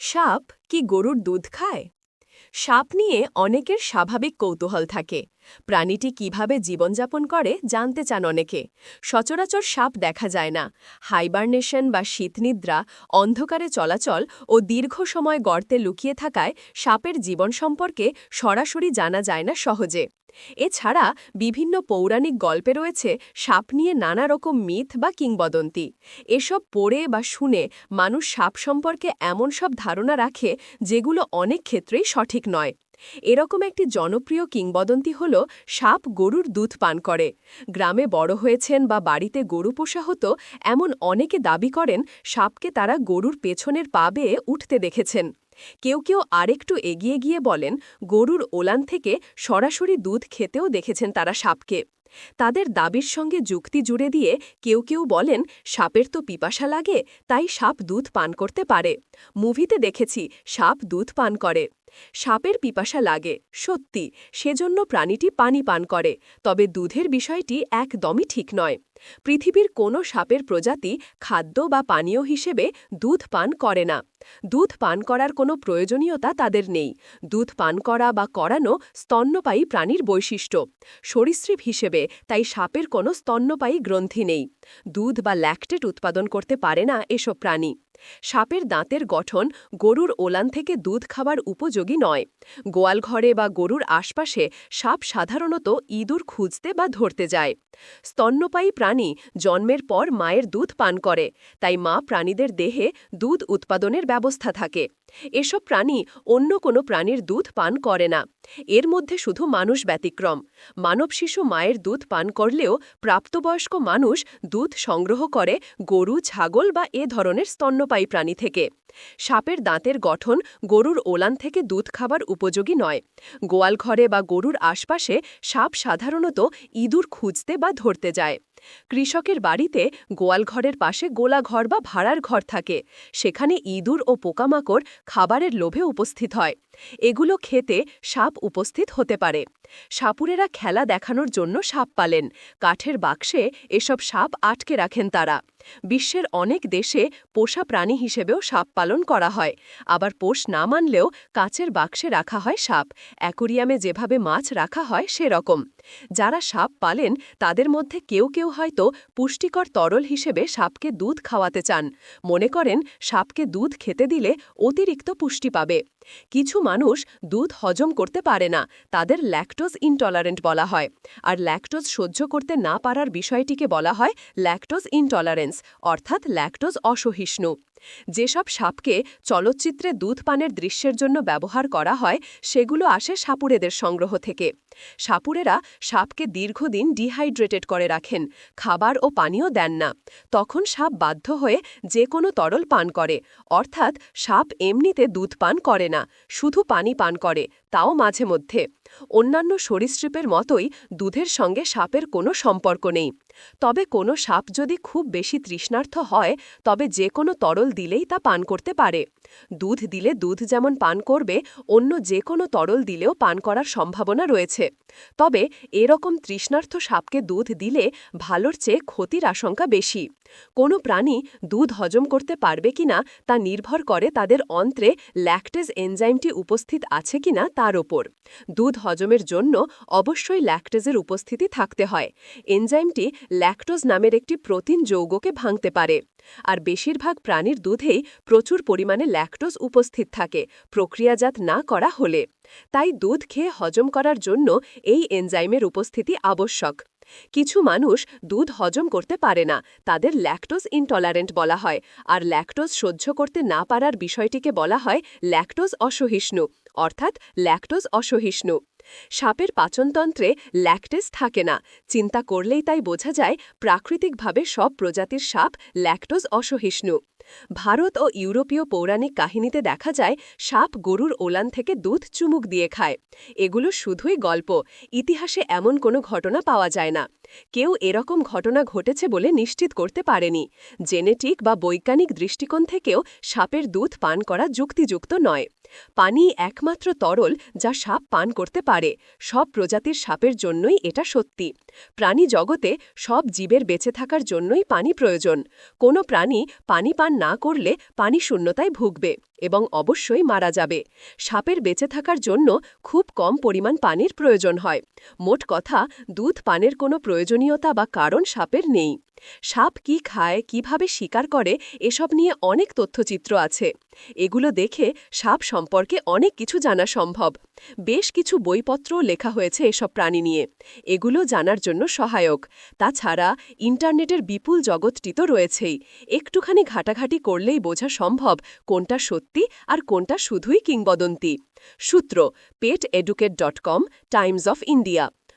সাপ কি গরুর দুধ খায়? সাপ নিয়ে অনেকের স্বাভাবিক কৌতূহল থাকে। প্রাণীটি কীভাবে জীবনযাপন করে জানতে চান অনেকে। সচরাচর সাপ দেখা যায় না। হাইবারনেশন বা শীতনিদ্রা অন্ধকারে চলাচল ও দীর্ঘ সময় গর্তে লুকিয়ে থাকায় সাপের জীবন সম্পর্কে সরাসরি জানা যায় না সহজে। এছাড়া বিভিন্ন পৌরাণিক গল্পে রয়েছে সাপ নিয়ে নানা রকম মিথ বা কিংবদন্তি। এসব পড়ে বা শুনে মানুষ সাপ সম্পর্কে এমন সব ধারণা রাখে যেগুলো অনেক ক্ষেত্রেই সঠিক নয়। এরকম একটি জনপ্রিয় কিংবদন্তি হল সাপ গরুর দুধ পান করে। গ্রামে বড় হয়েছেন বা বাড়িতে গরু পোষা হতো, এমন অনেকে দাবি করেন সাপকে তারা গরুর পেছনের পা বেয়ে উঠতে দেখেছেন। কেউ কেউ আরেকটু এগিয়ে গিয়ে বলেন, গরুর ওলান থেকে সরাসরি দুধ খেতেও দেখেছেন তারা সাপকে। তাদের দাবির সঙ্গে যুক্তি জুড়ে দিয়ে কেউ কেউ বলেন, সাপের তো পিপাসা লাগে, তাই সাপ দুধ পান করতে পারে। মুভিতে দেখেছি, সাপ দুধ পান করে। সাপের পিপাসা লাগে, সত্যি, সেজন্য প্রাণীটি পানি পান করে, তবে দুধের বিষয়টি একদমই ঠিক নয়। পৃথিবীর কোনো সাপের প্রজাতি খাদ্য বা পানীয় হিসেবে দুধ পান করে না। দুধ পান করার কোনো প্রয়োজনীয়তা তাদের নেই। দুধ পান করা বা করানো স্তন্যপায়ী প্রাণীর বৈশিষ্ট্য, সরীসৃপ হিসেবে, তাই সাপের কোনো স্তন্যপায়ী গ্রন্থি নেই। দুধ বা ল্যাকটেট উৎপাদন করতে পারে না এসব প্রাণী। সাপের দাঁতের গঠন গরুর ওলান থেকে দুধ খাবার উপযোগী নয়। গোয়ালঘরে বা গরুর আশপাশে সাপ সাধারণত ইঁদুর খুঁজতে বা ধরতে যায়। স্তন্যপায়ী প্রাণী জন্মের পর মায়ের দুধ পান করে, তাই মা প্রাণীদের দেহে দুধ উৎপাদনের ব্যবস্থা থাকে। এসব প্রাণী অন্য কোনো প্রাণীর দুধ পান করে না। এর মধ্যে শুধু মানুষ ব্যতিক্রম। মানব শিশু মায়ের দুধ পান করলেও প্রাপ্তবয়স্ক মানুষ দুধ সংগ্রহ করে গরু, ছাগল বা এ ধরনের স্তন্যপায়ী প্রাণী থেকে। সাপের দাঁতের গঠন গরুর ওলান থেকে দুধ খাবার উপযোগী নয়। গোয়াল ঘরে বা গরুর আশপাশে সাপ সাধারণত ইঁদুর খুঁজতে বা ধরতে যায়। কৃষকের বাড়িতে গোয়ালঘরের পাশে গোলাঘর বা ভাড়ার ঘর থাকে। সেখানে ইঁদুর ও পোকামাকড় খাবারের লোভে উপস্থিত হয়। এগুলো খেতে সাপ উপস্থিত হতে পারে। সাপুরেরা খেলা দেখানোর জন্য সাপ পালেন। কাঠের বাক্সে এসব সাপ আটকে রাখেন তারা। বিশ্বের অনেক দেশে পোষা প্রাণী হিসেবেও সাপ পালন করা হয়। আবার পোষ না মানলেও কাচের বাক্সে রাখা হয় সাপ। অ্যাকোরিয়ামে যেভাবে মাছ রাখা হয় সেরকম। যারা সাপ পালেন, তাদের মধ্যে কেউ কেউ হয়তো পুষ্টিকর তরল হিসেবে সাপকে দুধ খাওয়াতে চান। মনে করেন, সাপকে দুধ খেতে দিলে অতিরিক্ত পুষ্টি পাবে। কিছু মানুষ দুধ হজম করতে পারে না, তাদের ল্যাকটোজ ইনটলারেন্ট বলা হয়। আর ল্যাকটোজ সহ্য করতে না পারার বিষয়টিকে বলা হয় ল্যাকটোজ ইনটলারেন্স অর্থাৎ ল্যাকটোজ অসহিষ্ণু। যেসব সাপকে চলচ্চিত্রে দুধ পানের দৃশ্যের জন্য ব্যবহার করা হয়, সেগুলো আসে সাপুরেদের সংগ্রহ থেকে। সাপুরেরা সাপকে দীর্ঘদিন ডিহাইড্রেটেড করে রাখেন, খাবার ও পানীয় দেন না। তখন সাপ বাধ্য হয়ে যে কোনো তরল পান করে, অর্থাৎ সাপ এমনিতে দুধ পান করে না, শুধু পানি পান করে তাও মাঝে মধ্যে। অন্যান্য সরীসৃপের মতোই দুধের সঙ্গে সাপের কোনো সম্পর্ক নেই। তবে কোনো সাপ যদি খুব বেশি তৃষ্ণার্থ হয়, তবে যে কোনো তরল দিলেই তা পান করতে পারে। দুধ দিলে দুধ যেমন পান করবে, অন্য যে কোনো তরল দিলেও পান করার সম্ভাবনা রয়েছে। তবে এরকম তৃষ্ণার্থ সাপকে দুধ দিলে ভালোর চেয়ে ক্ষতির আশঙ্কা বেশি। কোনো প্রাণী দুধ হজম করতে পারবে কিনা তা নির্ভর করে তাদের অন্ত্রে ল্যাকটেজ এনজাইমটি উপস্থিত আছে কিনা তার ওপর। দুধ হজমের জন্য অবশ্যই ল্যাকটেজের উপস্থিতি থাকতে হয়। এনজাইমটি ল্যাকটোজ নামের একটি প্রোটিন যৌগকে ভাঙতে পারে। আর বেশিরভাগ প্রাণীর দুধেই প্রচুর পরিমাণে ল্যাকটোজ উপস্থিত থাকে, প্রক্রিয়াজাত না করা হলে। তাই দুধ খেয়ে হজম করার জন্য এই এনজাইমের উপস্থিতি আবশ্যক। কিছু মানুষ দুধ হজম করতে পারে না, তাদের ল্যাকটোজ ইনটলারেন্ট বলা হয়। আর ল্যাকটোজ সহ্য করতে না পারার বিষয়টিকে বলা হয় ল্যাকটোজ অসহিষ্ণু। অর্থাৎ ল্যাকটোজ অসহিষ্ণু। সাপের পাচনতন্ত্রে ল্যাকটেস থাকে না। চিন্তা করলেই তাই বোঝা যায়, প্রাকৃতিকভাবে সব প্রজাতির সাপ ল্যাকটোজ অসহিষ্ণু। ভারত ও ইউরোপীয় পৌরাণিক কাহিনীতে দেখা যায়, সাপ গরুর ওলান থেকে দুধ চুমুক দিয়ে খায়। এগুলো শুধুই গল্প, ইতিহাসে এমন কোনো ঘটনা পাওয়া যায় না। কেউ এরকম ঘটনা ঘটেছে বলে নিশ্চিত করতে পারেনি। জেনেটিক বা বৈজ্ঞানিক দৃষ্টিকোণ থেকেও সাপের দুধ পান করা যুক্তিযুক্ত নয়। পানি একমাত্র তরল যা সাপ পান করতে পারে। সব প্রজাতির সাপের জন্যই এটা সত্যি। প্রাণী জগতে সব জীবের বেঁচে থাকার জন্যই পানি প্রয়োজন। কোনো প্রাণী পানি পান না করলে পানি শূন্যতায় ভুগবে এবং অবশ্যই মারা যাবে। সাপের বেঁচে থাকার জন্য খুব কম পরিমাণ পানির প্রয়োজন হয়। মোট কথা, দুধ পানের কোনো প্রয়োজনীয়তা বা কারণ সাপের নেই। সাপ কি খায়, কীভাবে শিকার করে, এসব নিয়ে অনেক তথ্যচিত্র আছে। এগুলো দেখে সাপ সম্পর্কে অনেক কিছু জানা সম্ভব। বেশ কিছু বইপত্রও লেখা হয়েছে এসব প্রাণী নিয়ে। এগুলো জানার জন্য সহায়ক। তাছাড়া ইন্টারনেটের বিপুল জগৎটি তো রয়েছেই। একটুখানি ঘাটাঘাটি করলেই বোঝা সম্ভব কোনটা সত্যি আর কোনটা শুধুই কিংবদন্তি। সূত্র pet educate dot com Times of India